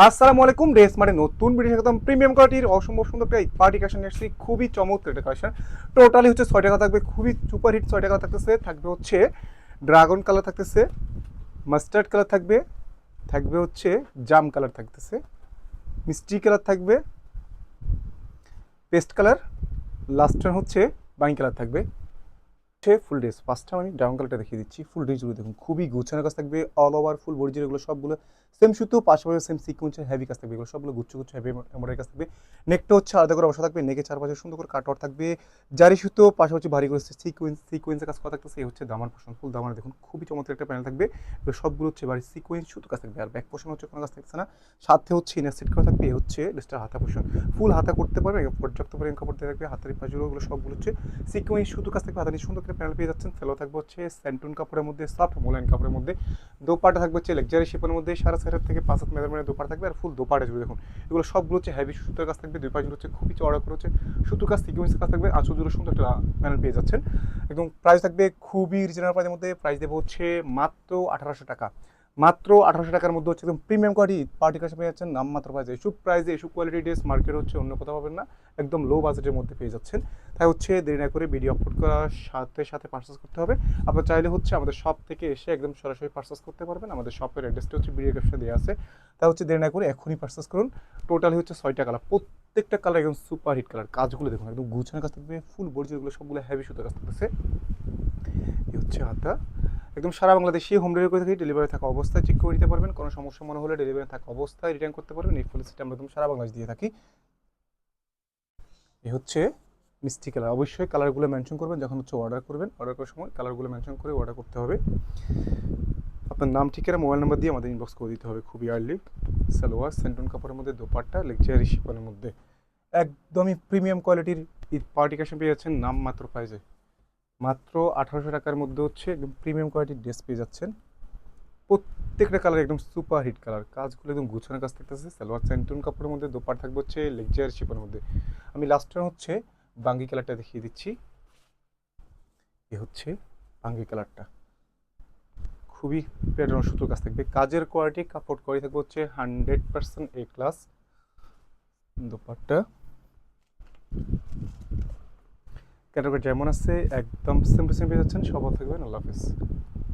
আসসালামু আলাইকুম ড্রেস মানে নতুন ভিডিও একদম প্রিমিয়াম কোয়ালিটির অসম্ভব সুন্দর একটা পার্টি কালেকশন এসেছি খুবই চমৎকার একটা কালেকশন। টোটালি হচ্ছে ছয় টাকা থাকবে, খুবই সুপার হিট ছয় টাকা থাকতেছে। থাকবে হচ্ছে ড্রাগন কালার থাকতেছে মাস্টার্ড কালার থাকবে থাকবে হচ্ছে জাম কালার থাকতেছে, মিষ্টি কালার থাকবে পেস্ট কালার লাস্ট হচ্ছে বাই কালার থাকবে। হচ্ছে ফুল ড্রেস ফার্স্টটা আমি ডাউন কালারটা দেখিয়ে দিচ্ছি ফুল ড্রেসগুলো দেখুন, খুবই গুছানো কাজ থাকবে অল ওভার ফুল বডি এগুলো সবগুলো সেম সুতো, পাশাপাশি সেম সিকুয়েন্সের হেভি কাজ থাকবে, এগুলো সবগুলো গুচ্ছ গুচ্ছ হেভি এমব্রয়ডারি কাজ থাকবে। নেকটা হচ্ছে আলাদা করে বসা থাকবে নেকে চারপাশে সুন্দর করে কাটওয়ার থাকবে। জারি সুতো, পাশাপাশি ভারী করে সিকুয়েন্স সিকুয়েন্সের কাজ করা থাকতেছে এই হচ্ছে দামার পোষণ ফুল দামার, দেখুন, খুবই চমৎকার একটা প্যানেল থাকবে। এগুলো সবগুলো হচ্ছে বাড়ি সিকুয়েন্স সুতো কাজ থাকবে, আর ব্যাক পোষণ হচ্ছে কোনো কাজ থাকছে না। সাথে হচ্ছে ইনার সেট করা থাকবে এই হচ্ছে ড্রেসটার হাতা পোষণ ফুল হাতা করতে পারবে পর্যাপ্ত পরিমাণ কাপড় দিয়ে থাকবে, হাতের ওগুলো সবগুলো হচ্ছে সিকুয়েন্স সুতো কাজ থাকবে, হাতে নিয়ে সুন্দর করে প্যানেল পেয়ে যাচ্ছেন। সেলো থাকবে হচ্ছে স্যান্টুন কাপড়ের মধ্যে সফট মোলাইন কাপড়ের মধ্যে। দোপাটা থাকবে হচ্ছে লেকচারি শেপের মধ্যে। সারা সাইডের থেকে পাঁচ হাত মেজারমেন্টের দোপাটা থাকবে আর ফুল দোপাটা জুড়ে দেখুন। এগুলো সবগুলো হচ্ছে হ্যাভি সুতোর কাজ থাকবে। দুই পাঁচগুলো হচ্ছে খুবই চড়া করে হচ্ছে সুতোর কাজ থেকে কাজ থাকবে। আঁচল জুড়ে সুন্দর একটা প্যানেল পেয়ে যাচ্ছেন। এবং প্রাইস থাকবে খুবই রিজনেবল প্রাইসের মধ্যে। প্রাইস দেবো হচ্ছে মাত্র আঠারোশো টাকা। মাত্র আঠারোশো টাকার মধ্যে হচ্ছে একদম প্রিমিয়াম কোয়ালিটি পার্টি কাছে পেয়ে যাচ্ছেন। নাম মাত্র প্রাইস এসব প্রাইসে এসব কোয়ালিটি ড্রেস মার্কেট হচ্ছে অন্য কোথাও পাবেন না। একদম লো বাজেটের মধ্যে পেয়ে যাচ্ছেন। তাই হচ্ছে দেরি না করে ভিডিও আপলোড করার সাথে সাথে পার্চেস করতে হবে। আপনার চাইলে হচ্ছে আমাদের শপ থেকে এসে একদম সরাসরি পার্সেস করতে পারবেন। আমাদের শপের অ্যাড্রেসটা হচ্ছে ভিডিও ক্যাপশনে দেওয়া আছে। তা হচ্ছে দেরি না করে এখনই পার্চেস করুন। টোটালি হচ্ছে ছয়টা কালার প্রত্যেকটা কালার একদম সুপার হিট কালার কাজগুলো দেখুন, একদম গুছানো কাজ থাকবে ফুল বডি যেগুলো সবগুলো হেভি সুতো কাজ থাকতেছে এই হচ্ছে হাতা। একদম সারা বাংলাদেশে হোম ডেলিভারি থাকি ডেলিভারি থাকা অবস্থায় চেক করে নিতে পারবেন। কোনো সমস্যা মনে হলে ডেলিভারি থাকা অবস্থায় রিটার্ন করতে পারবেন। এই পলিসিটা আমরা একদম সারা বাংলাদেশ দিয়ে থাকি। এ হচ্ছে মিষ্টি কালার অবশ্যই কালারগুলো মেনশন করবেন, যখন হচ্ছে অর্ডার করবেন অর্ডার করার সময় কালারগুলো মেনশন করে অর্ডার করতে হবে। আপনার নাম, ঠিকানা মোবাইল নাম্বার দিয়ে আমাদের ইনবক্স করে দিতে হবে খুবই আর্লি সালোয়ার, সেন্টন কাপড়ের মধ্যে, দোপাট্টা, লেকচারি শিপনের মধ্যে। একদমই প্রিমিয়াম কোয়ালিটির পার্টি কাশন পেয়ে যাচ্ছেন নাম মাত্র প্রাইজে মাত্র আঠারোশো টাকার মধ্যে হচ্ছে একদম প্রিমিয়াম কোয়ালিটির ড্রেস পেয়ে যাচ্ছেন। প্রত্যেকটা কালার একদম সুপার হিট কালার কাজগুলো একদম গুছানো কাজ থাকতেছে, সালোয়ার সেন্টুন কাপড়ের মধ্যে দোপার থাকবে হচ্ছে লেকচার শিপের মধ্যে। আমি লাস্টে হচ্ছে বাঙ্গি কালারটা দেখিয়ে দিচ্ছি। এ হচ্ছে বাঙ্গি কালারটা খুবই প্যাটার্ন সুতোর কাজ থাকবে। কাজের কোয়ালিটি কাপড় কোয়ালিটি থাকবে হচ্ছে hundred percent A class dupatta category যেমন আছে একদম সিম্পল সিম্পল যাচ্ছেন সবাই থাকবেন আল্লাহ হাফিজ।